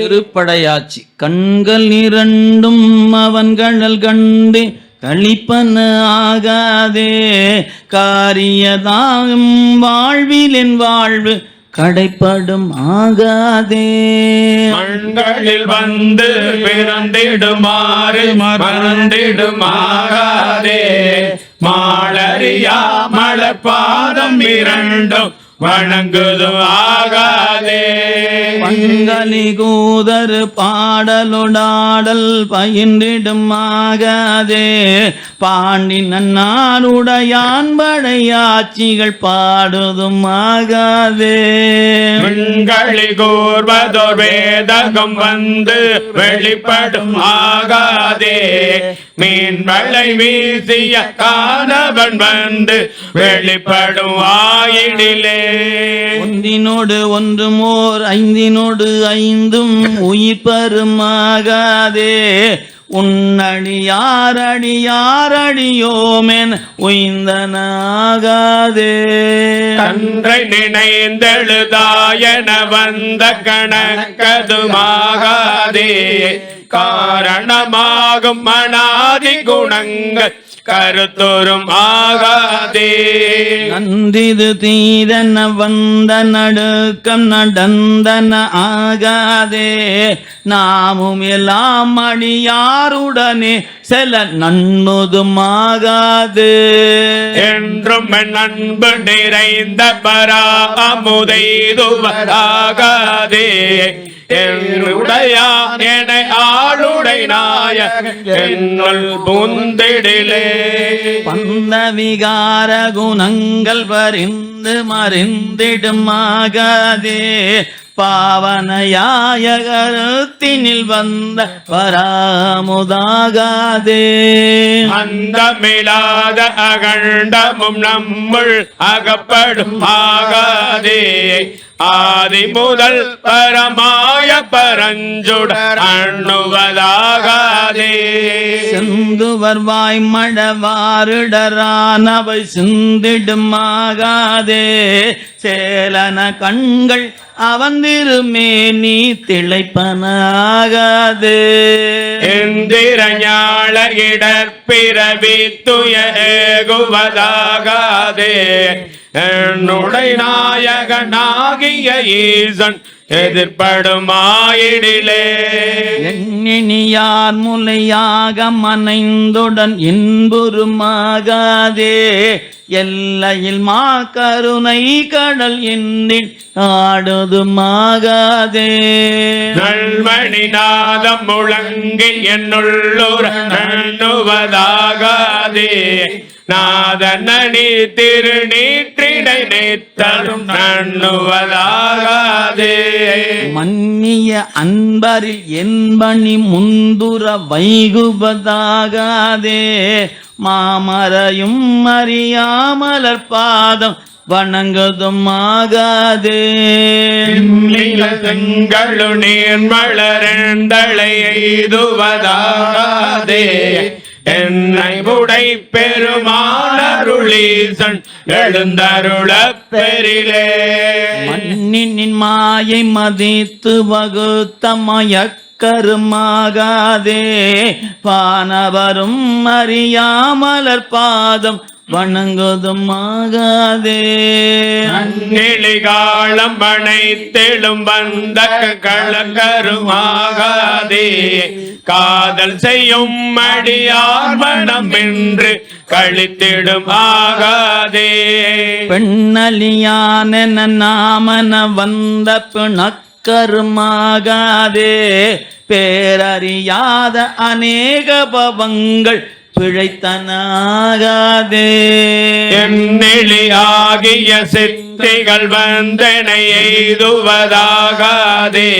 திருப்படையாச்சி. கண்கள் இரண்டும் அவன் கழல் கண்டு கழிப்பன ஆகாதே. காரியதாகும் வாழ்வில் என் வாழ்வு கடைப்படும் ஆகாதே. மண்களில் வந்து பிறந்திடுமாறு மறந்திடுமாகாதே. மாளறியா மலர்பாதம் இரண்டும் வணங்குதும் ஆகாதே. பங்களி கூதர் பாடலொடாடல் பயின்றிடும் ஆகாதே. பாண்டி நன்னாருடையான் படையாட்சிகள் பாடுதும் ஆகாதே. விண்களி கூர்வதோர் வேதகம் வந்து வெளிப்படும் ஆகாதே. மீன் வலை வீசிய காணவன் வந்து வெளிப்படும் ஆயிடிலே. ஒன்றினோடு ஒன்றும் ஓர் ஐந்தினோடு ஐந்தும் உயிர் பருமாகாதே. உன்னடியாரடியாரடியோமென் உய்ந்தனாகாதே. கன்றை நினைந்தெழுதாயன வந்த கணக்கதுமாகாதே. காரணமாகும் மனாதி குணங்கள் கருத்தொரும் ஆகாதே. நன்றிது தீதன வந்த நடுக்கம் நடந்தன ஆகாதே. நாமும் எல்லாம் அடியாருடனே செல நன்முதுமாகாது என்றும் என் அன்பு நிறைந்த பராமுதைதுவராகாதே. என்னுடையான் என ஆளுடை நாய என்னுள் புந்திடிலே. பந்த விகார குணங்கள் பறிந்து மறிந்திடும் ஆகாதே பாவனையாய கருத்தினில் வந்த பராமுதாகாதே அந்தமில்லாத அகண்டமும் நம்முள் அகப்படும் ஆகாதே. ஆதி முதல் பரமாய பரஞ்சுடர் அண்ணுவதாகாதே. செந்துவர் வாய் மழவாருடரானவை சிந்திடும் ஆகாதே. சேலன கண்கள் அவந்திருமே நீ திளைப்பனாகாது. எந்திர ஞாழ இடற்பிறவி துயகுவதாகாதே என்னுடை நாயகனாகிய ஈசன் எதிர்ப்படும் ஆயிடிலே எண்ணினியார் முலையாக மனைந்துடன் இன்புறுமாகாதே. எல்லையில் மா கருணை கடல் எண்ணில் ஆடுதுமாகாதே. நல்மணி நாதம் முழங்கி என்னுள்ளூர் நண்ணுவதாகாதே. நாதனி திருநீற்றிடை நேத்தரும் நண்ணுவதாகாதே. மன்னிய அன்பரில் என்பனி முந்துர வைகுபதாகாதே. மாமரையும் அறியாமலர் பாதம் வணங்குதும் ஆகாதே. செங்கழு நீர் மலரண்டளை எய்துவதாகாதே. என்னை உடை பெருமானருளீசன் எழுந்தருள பெரிலே மண்ணின் மாயை மதித்து வகுத்த மயக்கருமாகாதே. பானவரும் அறியாமலர் பாதம் வணங்குதும் ஆகாதே நன்னிலிகாலம் அனைத்தெழும் வந்த கலங்கருமாகாதே காதல் செய்யும் அடியார் மனம் என்று கழித்திடும் ஆகாதே. பெண்ணலியானென நாமன வந்த பிணக்கருமாகாதே. பேரறியாத அநேக பவங்கள் பிழைத்தனாகாதே. எந்நிலியாகிய சித்திகள் வந்தனை எய்துவதாகாதே.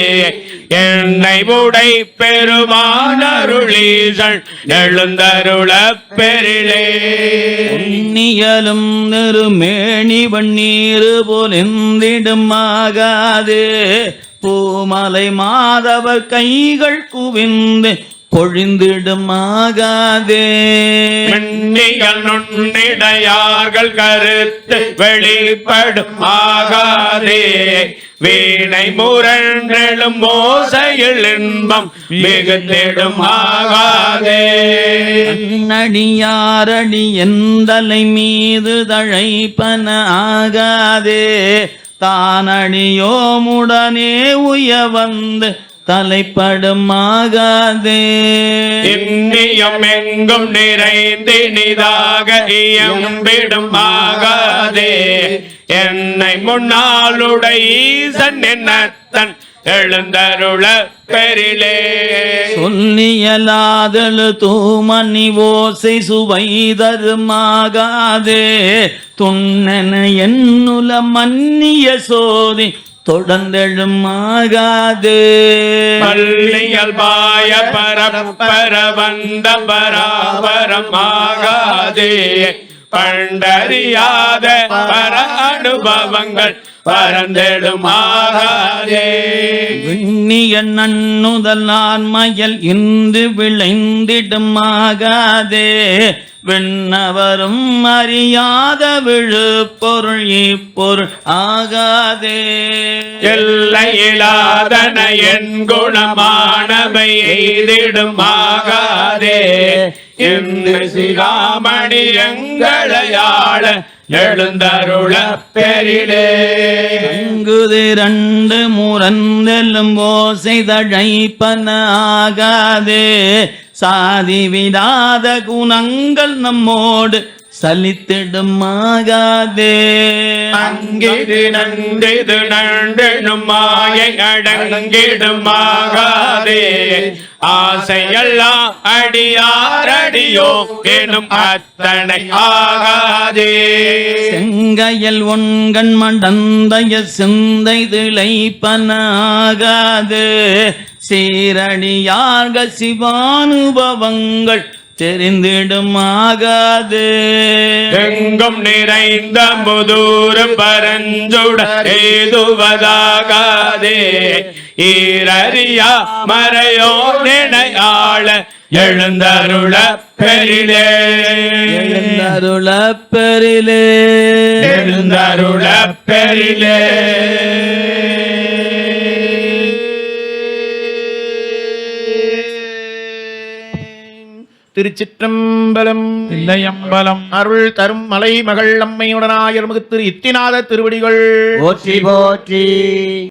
என்னை உடை பெருமானருளீசன் எழுந்தருளப் பெரிலே புண்ணியலும் நெருமேணி வண்ணீரு போலெந்திடும் ஆகாதே. பூமலை மாதவர் கைகள் குவிந்து பொழிந்திடுமாகாதே மின்னிகள் நுண்ணிடையார்கள் கருத்து வெளிப்படும் ஆகாதே. வீணை முரண்டெழும் மோசையில் இன்பம் மிகுந்திடும் ஆகாதே. நடியாரடி எந்தலை மீது தழைப்பன ஆகாதே. தானடியோமுடனே உய வந்து தலைப்படுமாகாதே. இன்னியம் எங்கும் நிறைந்தினிதாக இயம்பிடும் ஆகாதே. என்னை முன்னாளுடைய என்னத்தன் எழுந்தருள பெரிலே சொல்லியலாதழு தூமணி ஓசை சுவை தருமாகாதே. துண்ணன என்னுல மன்னிய சோதி தொடர்ந்தெழுமாகாதே. பள்ளியல் பாய பரப்பர வந்த பராபரமாகாதே பண்டறியாத பர அனுபவங்கள் பரந்தெடுமாகாதே விண்ணிய நன்னுதல் ஆன்மையல் இன்று விளைந்திடுமாகாதே. விண்ணவரும் அறியாத விழுப்பொருள் இப்பொருள் ஆகாதே. எல்லையிலாதன என் குணமானவை எய்திடுமாகாதே. என்ன சிகாமணி எங்களையாள எழுந்தருள பெரிலே. அங்குதிரண்டு முரந்தெல்லும் ஓசை தழைப்பன ஆகாதே சாதி விடாத குணங்கள் நம்மோடு சலித்திடுமாகாதே. அங்கிது நன்றிது நண்டெனும் மாயை அடங்கிடுமாகாதே. ஆசையெல்லாம் அடியாரடியோ எனும் அத்தனை ஆகாதே. செங்கையல் ஒன்கண் மடந்தைய சிந்தை திளைப்பன ஆகாது சீரடியாக சிவானுபவங்கள் தெரிந்திடுமாகாது. எங்கும் நிறைந்த முதூர் பரஞ்சுட ஏதுவதாகாதே ஈரறியா மறையோ நினையாள எழுந்தருள பெரிலே. எழுந்தருள பெரிலே. எழுந்தருள பெரிலே. திருச்சிற்றம்பலம். தில்லையம்பலம். அருள் தரும் மலை மகள் அம்மையுடனாயர் திரு இத்திநாத திருவடிகள். போற்றி போற்றி.